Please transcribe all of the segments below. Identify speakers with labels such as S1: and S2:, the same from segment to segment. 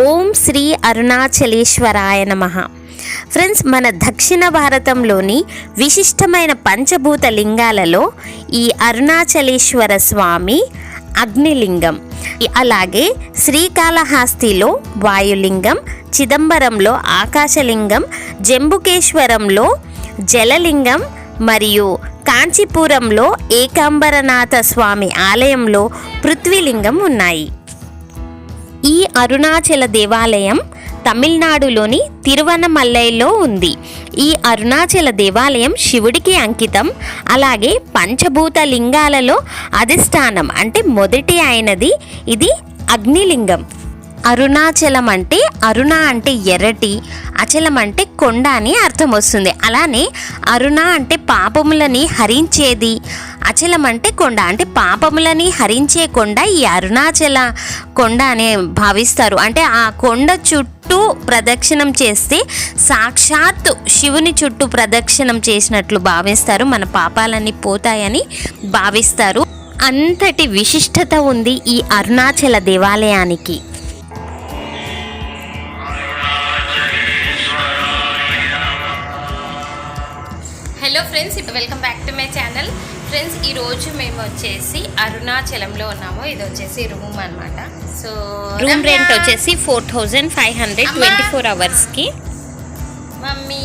S1: ఓం శ్రీ అరుణాచలేశ్వరాయ నమ. ఫ్రెండ్స్ మన దక్షిణ భారతంలోని విశిష్టమైన పంచభూత లింగాలలో ఈ అరుణాచలేశ్వర స్వామి అగ్నిలింగం అలాగే శ్రీకాళహస్తిలో వాయులింగం చిదంబరంలో ఆకాశలింగం జంబుకేశ్వరంలో జలలింగం మరియు కాంచీపురంలో ఏకాంబరనాథ స్వామి ఆలయంలో పృథ్వీలింగం ఉన్నాయి. ఈ అరుణాచల దేవాలయం తమిళనాడులోని తిరువనమల్లైలో ఉంది. ఈ అరుణాచల దేవాలయం శివుడికి అంకితం. అలాగే పంచభూత లింగాలలో అధిష్టానం అంటే మొదటి అయినది ఇది అగ్నిలింగం. అరుణాచలం అంటే అరుణ అంటే ఎర్రటి అచలం అంటే కొండ అని అర్థం వస్తుంది. అలానే అరుణ అంటే పాపములని హరించేది. అచలం అంటే కొండ. అంటే పాపములని హరించే కొండ ఈ అరుణాచల కొండ అనే భావిస్తారు. అంటే ఆ కొండ చుట్టూ ప్రదక్షిణం చేస్తే సాక్షాత్ శివుని చుట్టూ ప్రదక్షిణం చేసినట్లు భావిస్తారు. మన పాపాలన్నీ పోతాయని భావిస్తారు. అంతటి విశిష్టత ఉంది ఈ అరుణాచల దేవాలయానికి.
S2: హలో ఫ్రెండ్స్ ఇప్పుడు welcome back to my channel. Friends ఈరోజు మేము వచ్చేసి అరుణాచలంలో ఉన్నాము. ఇది వచ్చేసి రూమ్ అన్నమాట. సో
S1: రూమ్ రెంట్ వచ్చేసి four thousand five hundred. Twenty four అవర్స్కి.
S2: మమ్మీ.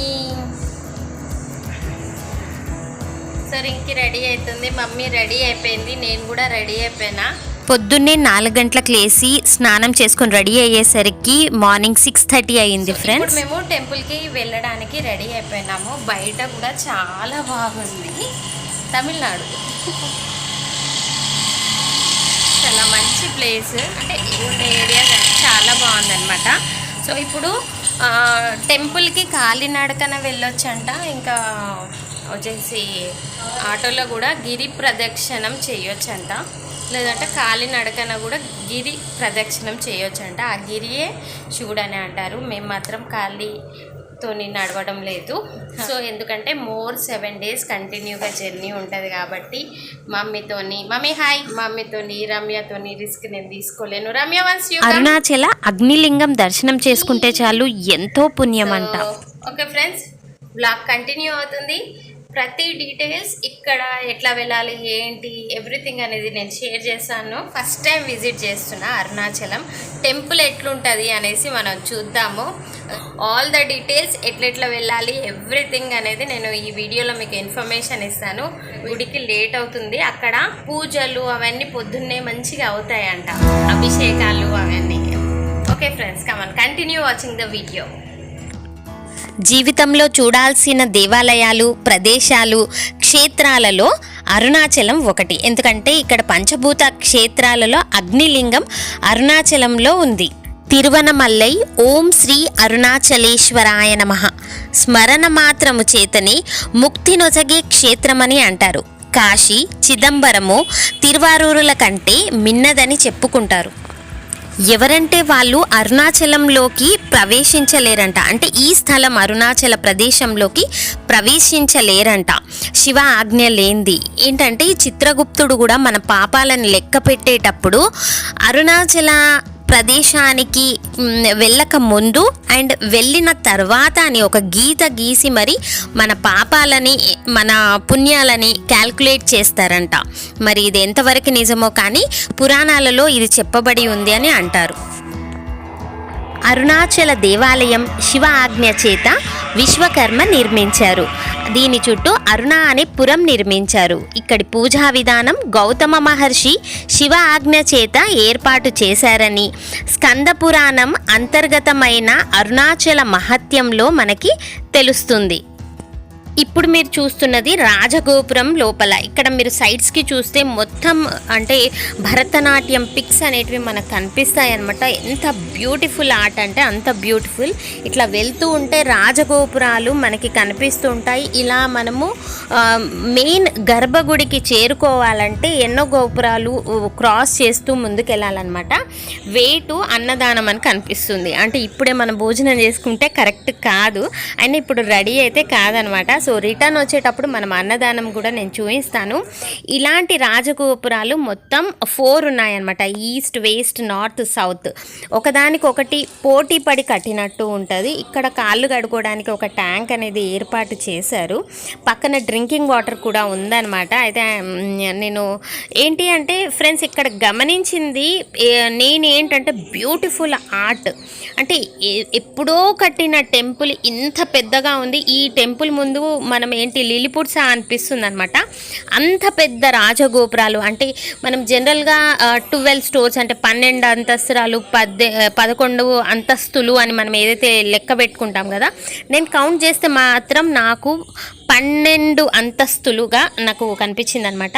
S2: సో రింకి రెడీ అవుతుంది. మమ్మీ రెడీ అయిపోయింది. నేను కూడా రెడీ అయిపోయినా.
S1: పొద్దున్నే నాలుగు గంటలకు లేచి స్నానం చేసుకొని రెడీ అయ్యేసరికి మార్నింగ్ సిక్స్ థర్టీ అయ్యింది
S2: ఇప్పుడు
S1: ఫ్రెండ్స్
S2: మేము టెంపుల్కి వెళ్ళడానికి రెడీ అయిపోయినాము. బయట కూడా చాలా బాగుంది. తమిళనాడు. చాలా మంచి ప్లేస్ అంటే ఏరియా చాలా బాగుందన్నమాట. సో ఇప్పుడు టెంపుల్కి కాలినడకన వెళ్ళొచ్చంట. ఇంకా వచ్చేసి ఆటోలో కూడా గిరి ప్రదక్షిణం చేయొచ్చంట. లేదంటే కాలినడకన కూడా గిరి ప్రదక్షిణం చేయొచ్చంట. ఆ గిరియే శివుడు అని అంటారు. మేము మాత్రం కాలితోని నడవడం లేదు. సో ఎందుకంటే మోర్ సెవెన్ డేస్ కంటిన్యూగా జర్నీ ఉంటుంది కాబట్టి మమ్మీతోని మమ్మీ హాయ్ మమ్మీతోని రమ్యతోని రిస్క్ నేను తీసుకోలేను. రమ్య వన్స్
S1: అరుణాచల అగ్నిలింగం దర్శనం చేసుకుంటే చాలు. ఎంతో పుణ్యం అంట
S2: ఓకే ఫ్రెండ్స్ బ్లాగ్ కంటిన్యూ అవుతుంది. ప్రతి డీటెయిల్స్ ఇక్కడ ఎట్లా వెళ్ళాలి ఏంటి ఎవ్రీథింగ్ అనేది నేను షేర్ చేస్తాను ఫస్ట్ టైం విజిట్ చేస్తున్నా అరుణాచలం. టెంపుల్ ఎట్లుంటుంది అనేసి మనం చూద్దాము. ఆల్ ద డీటెయిల్స్ ఎట్లెట్లా వెళ్ళాలి ఎవ్రీథింగ్ అనేది నేను ఈ వీడియోలో మీకు ఇన్ఫర్మేషన్ ఇస్తాను. గుడికి లేట్ అవుతుంది. అక్కడ పూజలు అవన్నీ పొద్దున్నే మంచిగా అవుతాయంట. అభిషేకాలు అవన్నీ. Okay friends come on continue watching the video
S1: జీవితంలో చూడాల్సిన దేవాలయాలు ప్రదేశాలు క్షేత్రాలలో అరుణాచలం ఒకటి. ఎందుకంటే ఇక్కడ పంచభూత క్షేత్రాలలో అగ్నిలింగం అరుణాచలంలో ఉంది. తిరువనమల్లై ఓం శ్రీ అరుణాచలేశ్వరాయ నమ. స్మరణ మాత్రము చేతనే ముక్తి నొసగే క్షేత్రమని అంటారు. కాశీ చిదంబరము తిరువారూరుల కంటే మిన్నదని చెప్పుకుంటారు. ఎవరంటే వాళ్ళు అరుణాచలంలోకి ప్రవేశించలేరంట. అంటే ఈ స్థలం అరుణాచల ప్రదేశంలోకి ప్రవేశించలేరంట. శివ ఆజ్ఞ లేంది ఏంటంటే ఈ చిత్రగుప్తుడు కూడా మన పాపాలను లెక్క పెట్టేటప్పుడు అరుణాచల ప్రదేశానికి వెళ్ళక ముందు అండ్ వెళ్ళిన తర్వాత అని ఒక గీత గీసి మరి మన పాపాలని మన పుణ్యాలని క్యాల్కులేట్ చేస్తారంట. మరి ఇది ఎంతవరకు నిజమో కానీ పురాణాలలో ఇది చెప్పబడి ఉంది అని అంటారు. అరుణాచల దేవాలయం శివ ఆజ్ఞ చేత విశ్వకర్మ నిర్మించారు. దీని చుట్టూ అరుణ అనే పురం నిర్మించారు. ఇక్కడి పూజా విధానం గౌతమ మహర్షి శివ ఆజ్ఞ చేత ఏర్పాటు చేశారని. స్కంద పురాణం అంతర్గతమైన అరుణాచల మహత్యంలో మనకి తెలుస్తుంది. ఇప్పుడు మీరు చూస్తున్నది రాజగోపురం లోపల. ఇక్కడ మీరు సైడ్స్కి చూస్తే మొత్తం అంటే భరతనాట్యం పిక్స్ అనేటివి మనకు కనిపిస్తాయి అనమాట ఎంత బ్యూటిఫుల్ ఆర్ట్ అంటే అంత బ్యూటిఫుల్ ఇట్లా వెళ్తూ ఉంటే రాజగోపురాలు మనకి కనిపిస్తూ ఉంటాయి. ఇలా మనము మెయిన్ గర్భగుడికి చేరుకోవాలంటే ఎన్నో గోపురాలు క్రాస్ చేస్తూ ముందుకెళ్ళాలన్నమాట. వేటు అన్నదానం అని కనిపిస్తుంది. అంటే ఇప్పుడే మనం భోజనం చేసుకుంటే కరెక్ట్ కాదు. అయినా ఇప్పుడు రెడీ అయితే కాదనమాట సో రిటర్న్ వచ్చేటప్పుడు మనం అన్నదానం కూడా నేను చూపిస్తాను. ఇలాంటి రాజగోపురాలు మొత్తం ఫోర్ ఉన్నాయన్నమాట. East west north south. ఒకదానికొకటి పోటీ పడి కట్టినట్టు ఉంటుంది. ఇక్కడ కాళ్ళు కడుకోవడానికి ఒక ట్యాంక్ అనేది ఏర్పాటు చేశారు. పక్కన డ్రింకింగ్ వాటర్ కూడా ఉందన్నమాట. అయితే నేను ఏంటి అంటే ఫ్రెండ్స్ ఇక్కడ గమనించింది నేనేంటంటే నేను ఏంటంటే బ్యూటిఫుల్ ఆర్ట్. అంటే ఎప్పుడో కట్టిన టెంపుల్ ఇంత పెద్దగా ఉంది. ఈ టెంపుల్ ముందు మనం ఏంటి లిలిపుట్సా అనిపిస్తుంది అనమాట అంత పెద్ద రాజగోపురాలు అంటే మనం జనరల్గా ట్వెల్వ్ స్టోర్స్ అంటే పన్నెండు అంతస్తురాలు పద్దె పదకొండు అంతస్తులు అని మనం ఏదైతే లెక్క పెట్టుకుంటాం కదా నేను కౌంట్ చేస్తే మాత్రం నాకు పన్నెండు అంతస్తులుగా నాకు కనిపించింది అనమాట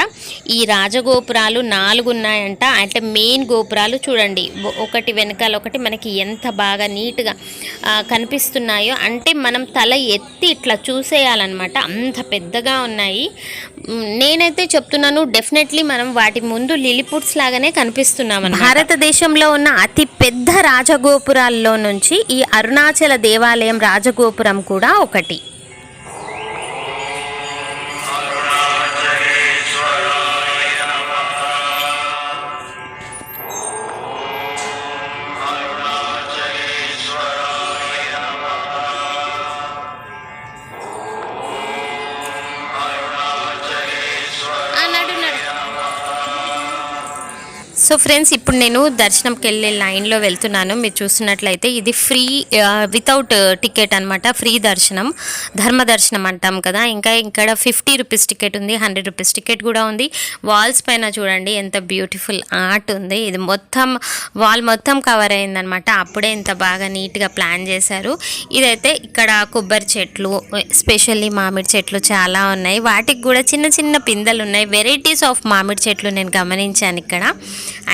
S1: ఈ రాజగోపురాలు నాలుగు ఉన్నాయంట. అంటే మెయిన్ గోపురాలు చూడండి ఒకటి వెనకాల ఒకటి మనకి ఎంత బాగా నీట్గా కనిపిస్తున్నాయో. అంటే మనం తల ఎత్తి ఇట్లా చూసేయాలన్నమాట. అంత పెద్దగా ఉన్నాయి. నేనైతే చెప్తున్నాను డెఫినెట్లీ మనం వాటి ముందు లిలిపుట్స్ లాగానే కనిపిస్తున్నాం భారతదేశంలో ఉన్న అతి పెద్ద రాజగోపురాల్లో నుంచి ఈ అరుణాచల దేవాలయం రాజగోపురం కూడా ఒకటి. సో ఫ్రెండ్స్ ఇప్పుడు నేను దర్శనంకి వెళ్ళే లైన్లో వెళ్తున్నాను. మీరు చూస్తున్నట్లయితే ఇది ఫ్రీ వితౌట్ టికెట్ అన్నమాట. ఫ్రీ దర్శనం. ధర్మ దర్శనం అంటాం కదా. ఇంకా ఇక్కడ ఫిఫ్టీ రూపీస్ టికెట్ ఉంది. హండ్రెడ్ రూపీస్ టికెట్ కూడా ఉంది. వాల్స్ పైన చూడండి ఎంత బ్యూటిఫుల్ ఆర్ట్ ఉంది. ఇది మొత్తం వాల్ మొత్తం కవర్ అయిందనమాట అప్పుడే ఇంత బాగా నీట్గా ప్లాన్ చేశారు. ఇదైతే ఇక్కడ కొబ్బరి చెట్లు స్పెషల్లీ మామిడి చెట్లు చాలా ఉన్నాయి. వాటికి కూడా చిన్న చిన్న పిందెలు ఉన్నాయి. వెరైటీస్ ఆఫ్ మామిడి చెట్లు నేను గమనించాను ఇక్కడ.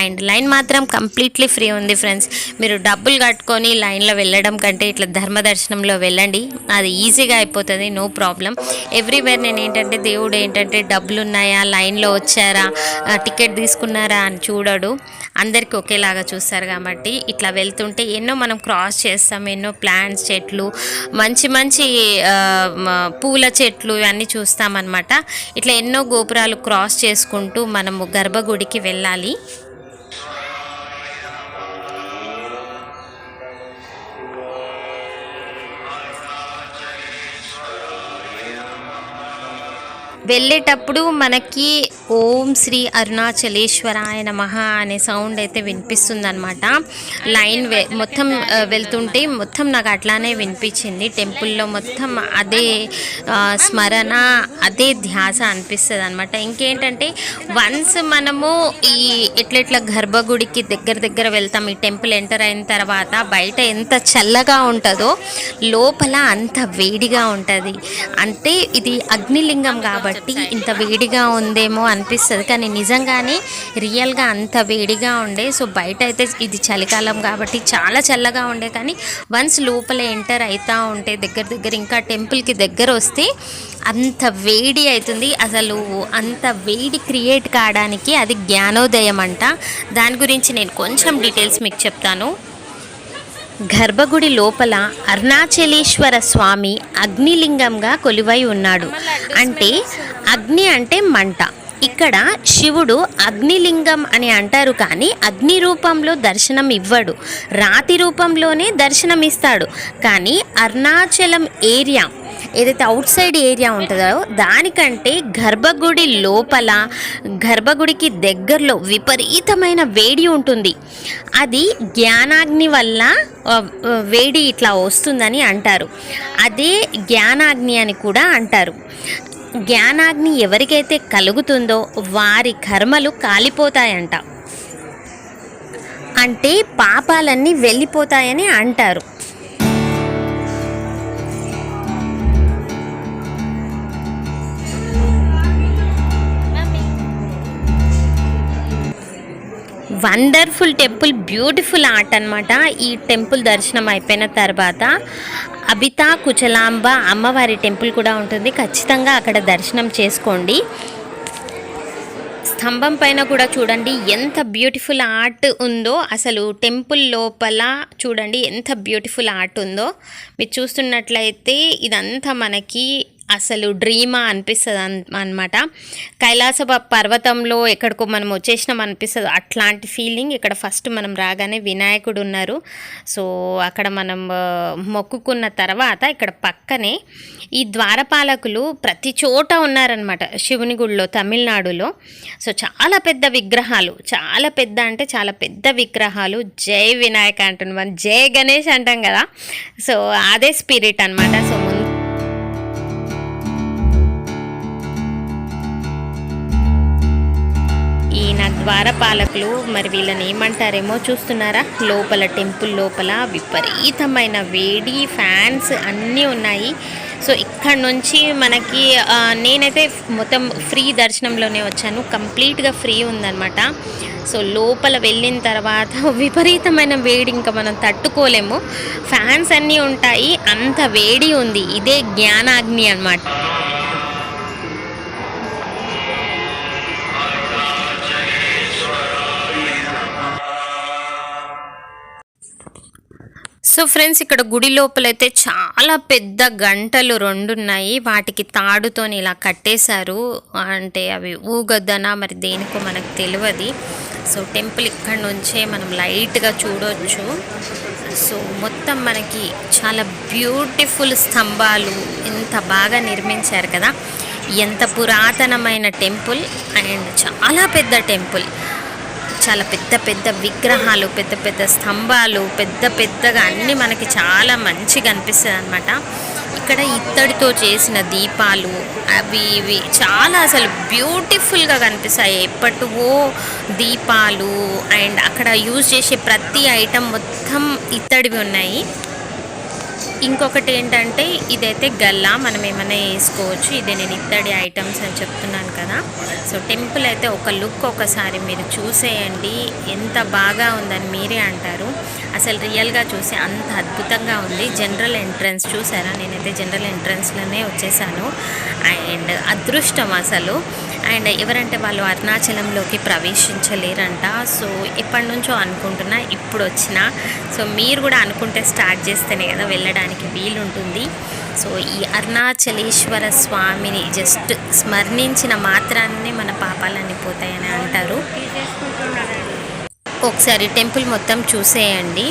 S1: అండ్ లైన్ మాత్రం కంప్లీట్లీ ఫ్రీ ఉంది ఫ్రెండ్స్. మీరు డబ్బులు కట్టుకొని లైన్లో వెళ్ళడం కంటే ఇట్లా ధర్మ దర్శనంలో వెళ్ళండి. అది ఈజీగా అయిపోతుంది నో ప్రాబ్లం. ఎవ్రీవేర్ నేను ఏంటంటే దేవుడు ఏంటంటే డబ్బులు ఉన్నాయా లైన్లో వచ్చారా టికెట్ తీసుకున్నారా అని చూడడు. అందరికీ ఒకేలాగా చూస్తారు కాబట్టి ఇట్లా వెళ్తుంటే ఎన్నో మనం క్రాస్ చేస్తాం ఎన్నో ప్లాంట్స్ చెట్లు మంచి మంచి పూల చెట్లు ఇవన్నీ చూస్తామన్నమాట. ఇట్లా ఎన్నో గోపురాలు క్రాస్ చేసుకుంటూ మనము గర్భగుడికి వెళ్ళాలి. వెళ్ళేటప్పుడు మనకి ఓం శ్రీ అరుణాచలేశ్వరాయ నమః అనే సౌండ్ అయితే వినిపిస్తుంది అనమాట లైన్ మొత్తం వెళ్తుంటే మొత్తం నాకు అట్లానే వినిపించింది. టెంపుల్లో మొత్తం అదే స్మరణ అదే ధ్యాస అనిపిస్తుంది అనమాట ఇంకేంటంటే వన్స్ మనము ఈ ఎట్లెట్లా గర్భగుడికి దగ్గర దగ్గర వెళ్తాం ఈ టెంపుల్ ఎంటర్ అయిన తర్వాత బయట ఎంత చల్లగా ఉంటుందో లోపల అంత వేడిగా ఉంటుంది. అంటే ఇది అగ్నిలింగం కాబట్టి ఇంత వేడిగా ఉందేమో అనిపిస్తుంది. కానీ నిజంగానే రియల్గా అంత వేడిగా ఉండే సో బయట అయితే ఇది చలికాలం కాబట్టి చాలా చల్లగా ఉండే. కానీ వన్స్ లోపల ఎంటర్ అవుతూ ఉంటే దగ్గర దగ్గర ఇంకా టెంపుల్కి దగ్గర వస్తే అంత వేడి అవుతుంది అసలు అంత వేడి క్రియేట్ కావడానికి అది జ్ఞానోదయం అంట దాని గురించి నేను కొంచెం డీటెయిల్స్ మీకు చెప్తాను. గర్భగుడి లోపల అరుణాచలేశ్వర స్వామి అగ్నిలింగంగా కొలువై ఉన్నాడు. అంటే అగ్ని అంటే మంట. ఇక్కడ శివుడు అగ్నిలింగం అని అంటారు కానీ అగ్ని రూపంలో దర్శనం ఇవ్వడు. రాతి రూపంలోనే దర్శనం ఇస్తాడు కానీ అరుణాచలం ఏరియా ఏదైతే అవుట్ సైడ్ ఏరియా ఉంటుందో దానికంటే గర్భగుడి లోపల గర్భగుడికి దగ్గరలో విపరీతమైన వేడి ఉంటుంది. అది జ్ఞానాగ్ని వల్ల వేడి ఇట్లా వస్తుందని అంటారు. అదే జ్ఞానాగ్ని అని కూడా అంటారు. జ్ఞానాగ్ని ఎవరికైతే కలుగుతుందో వారి కర్మలు కాలిపోతాయంట. అంటే పాపాలన్నీ వెళ్ళిపోతాయని అంటారు. వండర్ఫుల్ టెంపుల్ బ్యూటిఫుల్ ఆర్ట్ అన్నమాట. ఈ టెంపుల్ దర్శనం అయిపోయిన తర్వాత అబితా కుచలాంబ అమ్మవారి టెంపుల్ కూడా ఉంటుంది. ఖచ్చితంగా అక్కడ దర్శనం చేసుకోండి. స్తంభం పైన కూడా చూడండి ఎంత బ్యూటిఫుల్ ఆర్ట్ ఉందో. అసలు టెంపుల్ లోపల చూడండి ఎంత బ్యూటిఫుల్ ఆర్ట్ ఉందో. మీరు చూస్తున్నట్లయితే ఇదంతా మనకి అసలు డ్రీమా అనిపిస్తుంది అన్ అనమాట కైలాస పర్వతంలో ఎక్కడికో మనం వచ్చేసినాం అనిపిస్తుంది. అట్లాంటి ఫీలింగ్ ఇక్కడ ఫస్ట్ మనం రాగానే వినాయకుడు ఉన్నారు. సో అక్కడ మనం మొక్కుకున్న తర్వాత ఇక్కడ పక్కనే ఈ ద్వారపాలకులు ప్రతి చోట ఉన్నారనమాట శివుని గుడిలో తమిళనాడులో. సో చాలా పెద్ద విగ్రహాలు చాలా పెద్ద అంటే చాలా పెద్ద విగ్రహాలు. జై వినాయక అంటున్నాం. జై గణేష్ అంటాం కదా. సో అదే స్పిరిట్ అనమాట సో ద్వారపాలకులు మరి వీళ్ళని ఏమంటారేమో చూస్తున్నారా? లోపల టెంపుల్ లోపల విపరీతమైన వేడి ఫ్యాన్స్ అన్నీ ఉన్నాయి. సో ఇక్కడ నుంచి మనకి నేనైతే మొత్తం ఫ్రీ దర్శనంలోనే వచ్చాను. కంప్లీట్గా ఫ్రీ ఉందనమాట సో లోపల వెళ్ళిన తర్వాత విపరీతమైన వేడి ఇంకా మనం తట్టుకోలేము. ఫ్యాన్స్ అన్నీ ఉంటాయి. అంత వేడి ఉంది. ఇదే జ్ఞానాగ్ని అన్నమాట. సో ఫ్రెండ్స్ ఇక్కడ గుడి లోపలైతే చాలా పెద్ద గంటలు రెండు ఉన్నాయి వాటికి తాడుతోని ఇలా కట్టేశారు. అంటే అవి ఊగద్దనా? మరి దేనికో మనకు తెలియదు సో టెంపుల్ ఇక్కడ నుంచే మనం లైట్గా చూడొచ్చు. సో మొత్తం మనకి చాలా బ్యూటిఫుల్ స్తంభాలు ఎంత బాగా నిర్మించారు కదా. ఎంత పురాతనమైన టెంపుల్ అండ్ చాలా పెద్ద టెంపుల్. చాలా పెద్ద పెద్ద విగ్రహాలు పెద్ద పెద్ద స్తంభాలు పెద్ద పెద్దగా అన్నీ మనకి చాలా మంచిగా అనిపిస్తుంది అనమాట ఇక్కడ ఇత్తడితో చేసిన దీపాలు అవి ఇవి చాలా అసలు బ్యూటిఫుల్గా కనిపిస్తాయి. ఎప్పటివో దీపాలు అండ్ అక్కడ యూజ్ చేసే ప్రతి ఐటమ్ మొత్తం ఇత్తడివి ఉన్నాయి. ఇంకొకటి ఏంటంటే ఇదైతే గల్లా మనం ఏమైనా వేసుకోవచ్చు. ఇదే నేను ఇత్తడి ఐటమ్స్ అని చెప్తున్నాను కదా. సో టెంపుల్ అయితే ఒక లుక్ ఒకసారి మీరు చూసేయండి. ఎంత బాగా ఉందని మీరే అంటారు. అసలు రియల్గా చూసి అంత అద్భుతంగా ఉంది. జనరల్ ఎంట్రన్స్ చూసారా? నేనైతే జనరల్ ఎంట్రన్స్లోనే వచ్చేసాను. అండ్ అదృష్టం అసలు. అండ్ ఎవరంటే వాళ్ళు అరుణాచలంలోకి ప్రవేశించలేరంట. సో ఎప్పటి నుంచో అనుకుంటున్నా ఇప్పుడు వచ్చిన సో మీరు కూడా అనుకుంటే స్టార్ట్ చేస్తేనే కదా వెళ్ళడానికి వీలుంటుంది. సో ఈ అరుణాచలేశ్వర స్వామిని జస్ట్ స్మరణించిన మాత్రాన్ని మన పాపాలన్నీ పోతాయని అంటారు. ఒకసారి టెంపుల్ మొత్తం చూసేయండి.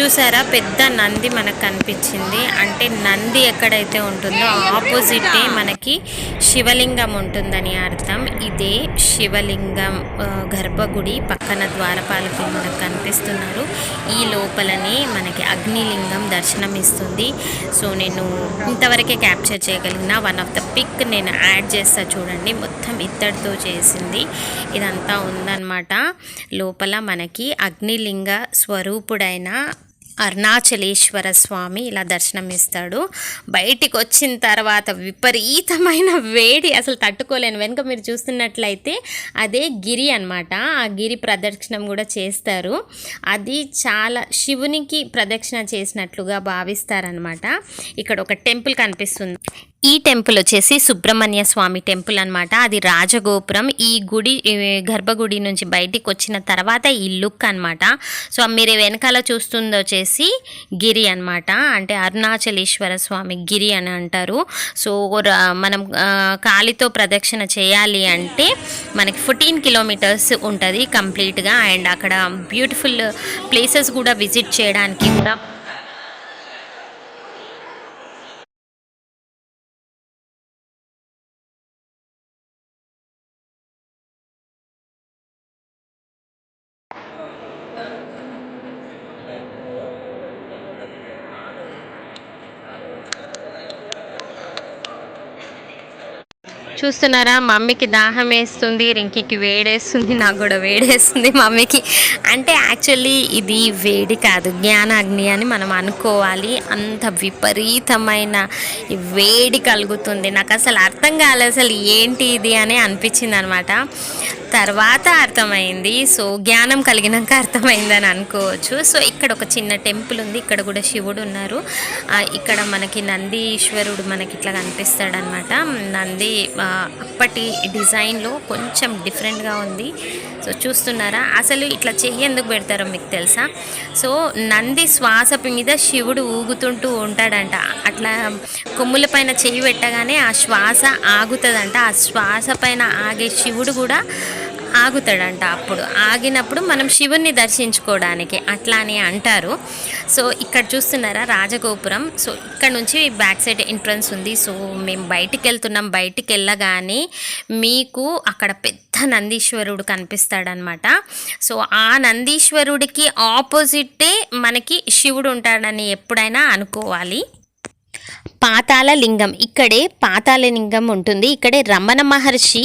S1: చూసారా? పెద్ద నంది మనకు కనిపించింది. అంటే నంది ఎక్కడైతే ఉంటుందో ఆపోజిటే మనకి శివలింగం ఉంటుందని అర్థం. ఇదే శివలింగం గర్భగుడి పక్కన ద్వారపాలకు మనకు కనిపిస్తున్నారు. ఈ లోపలనే మనకి అగ్నిలింగం దర్శనం ఇస్తుంది సో నేను ఇంతవరకే క్యాప్చర్ చేయగలిగిన వన్ ఆఫ్ ద పిక్ నేను యాడ్ చేస్తా చూడండి. మొత్తం ఇత్తడితో చేసింది. ఇదంతా ఉందన్నమాట. లోపల మనకి అగ్నిలింగ స్వరూపుడైన అరుణాచలేశ్వర స్వామి ఇలా దర్శనమిస్తాడు బయటికి వచ్చిన తర్వాత విపరీతమైన వేడి అసలు తట్టుకోలేను. వెనుక మీరు చూస్తున్నట్లయితే అదే గిరి అనమాట ఆ గిరి ప్రదక్షిణం కూడా చేస్తారు. అది చాలా శివునికి ప్రదక్షిణ చేసినట్లుగా భావిస్తారనమాట ఇక్కడ ఒక టెంపుల్ కనిపిస్తుంది. ఈ టెంపుల్ వచ్చేసి సుబ్రహ్మణ్య స్వామి టెంపుల్ అనమాట అది రాజగోపురం. ఈ గుడి గర్భగుడి నుంచి బయటికి వచ్చిన తర్వాత ఈ లుక్ అనమాట సో మీరు వెనకాల చూస్తుంది వచ్చేసి గిరి అనమాట అంటే అరుణాచలేశ్వర స్వామి గిరి అని అంటారు. సో మనం కాలితో ప్రదక్షిణ చేయాలి అంటే మనకి ఫోర్టీన్ కిలోమీటర్స్ ఉంటుంది కంప్లీట్గా. అండ్ అక్కడ బ్యూటిఫుల్ ప్లేసెస్ కూడా విజిట్ చేయడానికి కూడా చూస్తున్నారా? మమ్మీకి దాహం వేస్తుంది రింకికి వేడేస్తుంది నాకు కూడా వేడేస్తుంది మమ్మీకి. అంటే యాక్చువల్లీ ఇది వేడి కాదు జ్ఞానాగ్ని అని మనం అనుకోవాలి. అంత విపరీతమైన వేడి కలుగుతుంది. నాకు అసలు అర్థం కాలేదు అసలు ఏంటి ఇది అని అనిపించింది అనమాట తర్వాత అర్థమైంది. సో జ్ఞానం కలిగినాక అర్థమైందని అనుకోవచ్చు. సో ఇక్కడ ఒక చిన్న టెంపుల్ ఉంది. ఇక్కడ కూడా శివుడు ఉన్నారు. ఇక్కడ మనకి నందీశ్వరుడు మనకి ఇట్లా కనిపిస్తాడు అనమాట నంది అప్పటి డిజైన్లో కొంచెం డిఫరెంట్గా ఉంది. సో చూస్తున్నారా? అసలు ఇట్లా చెయ్యి ఎందుకు పెడతారో మీకు తెలుసా? సో నంది శ్వాస మీద శివుడు ఊగుతుంటూ ఉంటాడంట. అట్లా కొమ్ముల పైన చెయ్యి పెట్టగానే ఆ శ్వాస ఆగుతుందంట. ఆ శ్వాస పైన ఆగే శివుడు కూడా ఆగుతాడంట అప్పుడు. ఆగినప్పుడు మనం శివుణ్ణి దర్శించుకోవడానికి అట్లా అని అంటారు. సో ఇక్కడ చూస్తున్నారా రాజగోపురం? సో ఇక్కడ నుంచి బ్యాక్ సైడ్ ఎంట్రన్స్ ఉంది. సో మేము బయటికి వెళ్తున్నాం. బయటికి వెళ్ళగానే మీకు అక్కడ పెద్ద నందీశ్వరుడు కనిపిస్తాడనమాట. సో ఆ నందీశ్వరుడికి ఆపోజిటే మనకి శివుడు ఉంటాడని ఎప్పుడైనా అనుకోవాలి. పాతాళలింగం. ఇక్కడే పాతాళలింగం ఉంటుంది. ఇక్కడే రమణ మహర్షి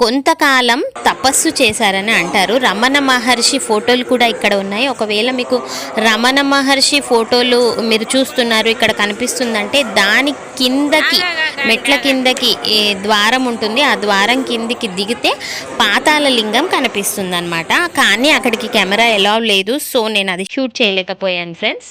S1: కొంతకాలం తపస్సు చేశారని అంటారు. రమణ మహర్షి ఫోటోలు కూడా ఇక్కడ ఉన్నాయి. ఒకవేళ మీకు రమణ మహర్షి ఫోటోలు మీరు చూస్తున్నారు ఇక్కడ కనిపిస్తుందంటే దాని కిందకి మెట్ల కిందకి ద్వారం ఉంటుంది. ఆ ద్వారం కిందికి దిగితే పాతాళలింగం కనిపిస్తుంది అనమాట కానీ అక్కడికి కెమెరా ఎలా లేదు. సో నేను అది షూట్ చేయలేకపోయాను ఫ్రెండ్స్.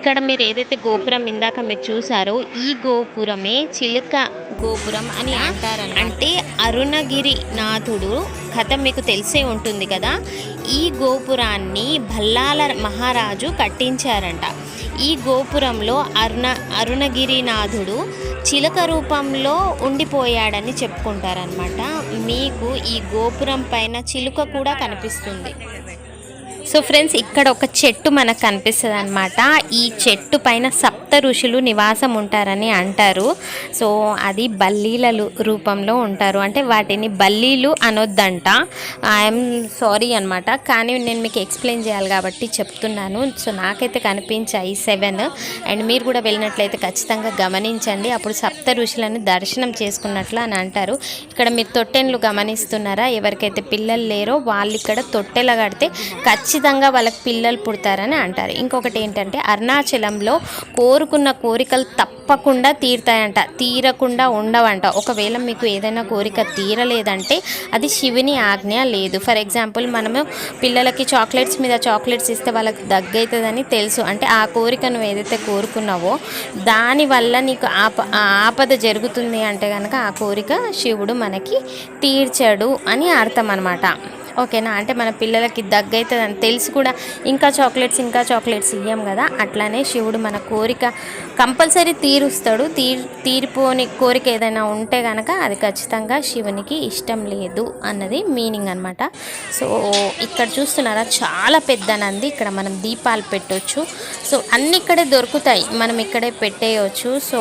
S1: ఇక్కడ మీరు ఏదైతే గోపురం ఇందాక మీరు చూసారో ఈ గోపురమే చిలుక గోపురం అని అంటారు అంటే అరుణగిరి నాథుడు కథ మీకు తెలిసే ఉంటుంది కదా? ఈ గోపురాన్ని భల్లాల మహారాజు కట్టించారంట. ఈ గోపురంలో అరుణ అరుణగిరినాథుడు చిలక రూపంలో ఉండిపోయాడని చెప్పుకుంటారనమాట మీకు ఈ గోపురం పైన చిలుక కూడా కనిపిస్తుంది. సో ఫ్రెండ్స్ ఇక్కడ ఒక చెట్టు మనకు కనిపిస్తుంది అనమాట ఈ చెట్టు పైన సప్ సప్త ఋషులు నివాసం ఉంటారని అంటారు. సో అది బల్లీల రూపంలో ఉంటారు. అంటే వాటిని బల్లీలు అనొద్దంట. ఐఎమ్ సారీ అనమాట కానీ నేను మీకు ఎక్స్ప్లెయిన్ చేయాలి కాబట్టి చెప్తున్నాను. సో నాకైతే కనిపించాయి సెవెన్ అండ్ మీరు కూడా వెళ్ళినట్లయితే ఖచ్చితంగా గమనించండి. అప్పుడు సప్త ఋషులను దర్శనం చేసుకున్నట్లు అని అంటారు. ఇక్కడ మీరు తొట్టెన్లు గమనిస్తున్నారా? ఎవరికైతే పిల్లలు లేరో వాళ్ళు ఇక్కడ తొట్టెల కడితే ఖచ్చితంగా వాళ్ళకి పిల్లలు పుడతారని అంటారు. ఇంకొకటి ఏంటంటే అరుణాచలంలో కోరుకున్న కోరికలు తప్పకుండా తీరుతాయంట తీరకుండా ఉండవంట. ఒకవేళ మీకు ఏదైనా కోరిక తీరలేదంటే అది శివుని ఆజ్ఞ లేదు. ఫర్ ఎగ్జాంపుల్ మనము పిల్లలకి చాక్లెట్స్ మీద చాక్లెట్స్ ఇస్తే వాళ్ళకి దగ్గవుతుందని తెలుసు. అంటే ఆ కోరిక నువ్వు ఏదైతే కోరుకున్నావో దానివల్ల నీకు ఆప ఆపద జరుగుతుంది అంటే కనుక ఆ కోరిక శివుడు మనకి తీర్చాడు అని అర్థం అనమాట ఓకేనా? అంటే మన పిల్లలకి దగ్గవుతుంది అని తెలిసి కూడా. ఇంకా చాక్లెట్స్ ఇంకా చాక్లెట్స్ ఇయ్యం కదా? అట్లానే శివుడు మన కోరిక కంపల్సరీ తీరుస్తాడు. తీర్ తీరిపోని కోరిక ఏదైనా ఉంటే కనుక అది ఖచ్చితంగా శివునికి ఇష్టం లేదు అన్నది మీనింగ్ అనమాట సో ఇక్కడ చూస్తున్నారా? చాలా పెద్ద నంది. ఇక్కడ మనం దీపాలు పెట్టవచ్చు సో అన్ని ఇక్కడే దొరుకుతాయి. మనం ఇక్కడే పెట్టేయచ్చు. సో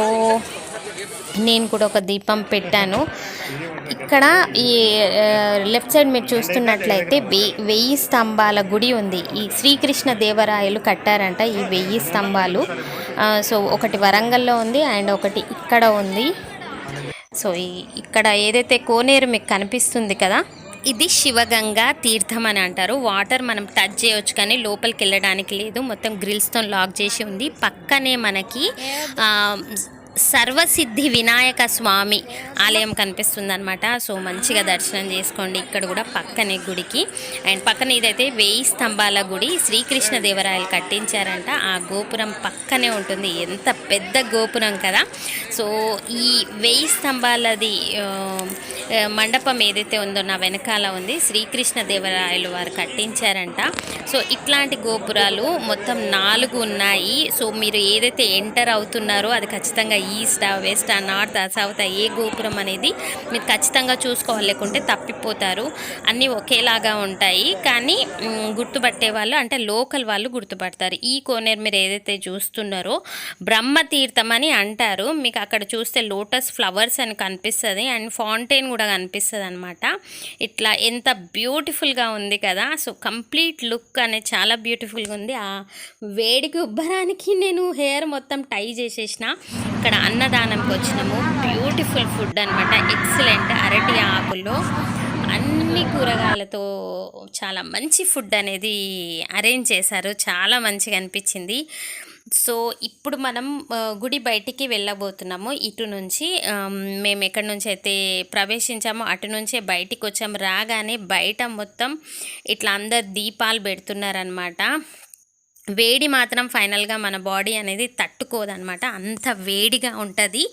S1: నేను కూడా ఒక దీపం పెట్టాను. ఇక్కడ ఈ లెఫ్ట్ సైడ్ మీరు చూస్తున్నట్లయితే వెయ్యి వెయ్యి స్తంభాల గుడి ఉంది. ఈ శ్రీకృష్ణ దేవరాయలు కట్టారంట ఈ వెయ్యి స్తంభాలు. ఆ, సో ఒకటి వరంగల్లో ఉంది అండ్ ఒకటి ఇక్కడ ఉంది. సో ఇక్కడ ఏదైతే కోనేరు మీకు కనిపిస్తుంది కదా ఇది శివగంగా తీర్థం అని అంటారు. వాటర్ మనం టచ్ చేయొచ్చు కానీ లోపలికి వెళ్ళడానికి లేదు. మొత్తం గ్రిల్స్తో లాక్ చేసి ఉంది. పక్కనే మనకి ఆ, సర్వసిద్ధి వినాయక స్వామి ఆలయం కనిపిస్తుంది అనమాట సో మంచిగా దర్శనం చేసుకోండి. ఇక్కడ కూడా పక్కనే గుడికి. అండ్ పక్కన ఇదైతే వెయ్యి స్తంభాల గుడి. శ్రీకృష్ణ దేవరాయలు కట్టించారంట. ఆ గోపురం పక్కనే ఉంటుంది. ఎంత పెద్ద గోపురం కదా. సో ఈ వెయ్యి స్తంభాలది మండపం ఏదైతే ఉందో నా వెనకాల ఉంది శ్రీకృష్ణ దేవరాయలు వారు కట్టించారంట. సో ఇట్లాంటి గోపురాలు మొత్తం నాలుగు ఉన్నాయి. సో మీరు ఏదైతే ఎంటర్ అవుతున్నారో అది ఖచ్చితంగా ఈస్టా వెస్టా నార్త్ సౌత్ ఏ గోపురం అనేది మీరు ఖచ్చితంగా చూసుకోవాలి. లేకుంటే తప్పిపోతారు. అన్నీ ఒకేలాగా ఉంటాయి. కానీ గుర్తుపట్టే వాళ్ళు అంటే లోకల్ వాళ్ళు గుర్తుపడతారు. ఈ కోనేరు మీరు ఏదైతే చూస్తున్నారో బ్రహ్మతీర్థం అని అంటారు. మీకు అక్కడ చూస్తే లోటస్ ఫ్లవర్స్ అని కనిపిస్తుంది. అండ్ ఫౌంటైన్ కూడా కనిపిస్తుంది అనమాట ఇట్లా ఎంత బ్యూటిఫుల్గా ఉంది కదా! సో కంప్లీట్ లుక్ అనేది చాలా బ్యూటిఫుల్గా ఉంది. ఆ వేడికి ఉబ్బరానికి నేను హెయిర్ మొత్తం టై చేసేసిన. ఇక్కడ అన్నదానంకి వచ్చినాము. బ్యూటిఫుల్ ఫుడ్ అనమాట ఎక్సలెంట్ అరటి ఆకుల్లో అన్ని కూరగాయలతో చాలా మంచి ఫుడ్ అనేది అరేంజ్ చేశారు. చాలా మంచిగా అనిపించింది. సో ఇప్పుడు మనం గుడి బయటికి వెళ్ళబోతున్నాము. ఇటు నుంచి మేము ఎక్కడి నుంచి అయితే ప్రవేశించామో అటు నుంచే బయటికి వచ్చాము. రాగానే బయట మొత్తం ఇట్లా అందరు దీపాలు పెడుతున్నారనమాట వేడి మాత్రం ఫైనల్గా మన బాడీ అనేది తట్టుకోదనమాట అంత వేడిగా ఉంటుంది.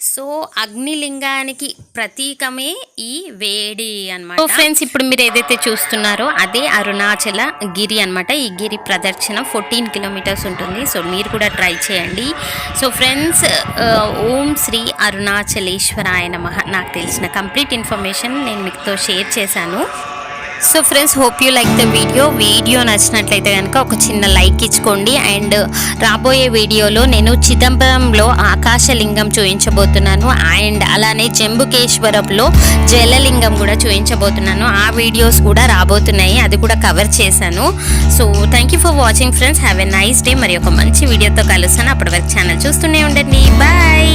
S1: సో అగ్నిలింగానికి ప్రతీకమే ఈ వేడి అనమాట ఫ్రెండ్స్ ఇప్పుడు మీరు ఏదైతే చూస్తున్నారో అదే అరుణాచల గిరి అనమాట ఈ గిరి ప్రదక్షిణ ఫోర్టీన్ కిలోమీటర్స్ ఉంటుంది. సో మీరు కూడా ట్రై చేయండి. సో ఫ్రెండ్స్ uh, ఓం శ్రీ అరుణాచలేశ్వరాయ మహా నాకు తెలిసిన కంప్లీట్ ఇన్ఫర్మేషన్ నేను మీతో షేర్ చేశాను. So friends hope you like the video video నచ్చినట్లయితే కనుక ఒక చిన్న లైక్ ఇచ్చుకోండి. అండ్ రాబోయే వీడియోలో నేను చిదంబరంలో ఆకాశలింగం చూపించబోతున్నాను అండ్ అలానే జంబుకేశ్వరంలో జలలింగం కూడా చూపించబోతున్నాను ఆ వీడియోస్ కూడా రాబోతున్నాయి. అది కూడా కవర్ చేశాను. So thank you for watching friends have a nice day మరి ఒక మంచి వీడియోతో కలుస్తాను. అప్పటి వరకు ఛానల్ చూస్తూనే ఉండండి. బాయ్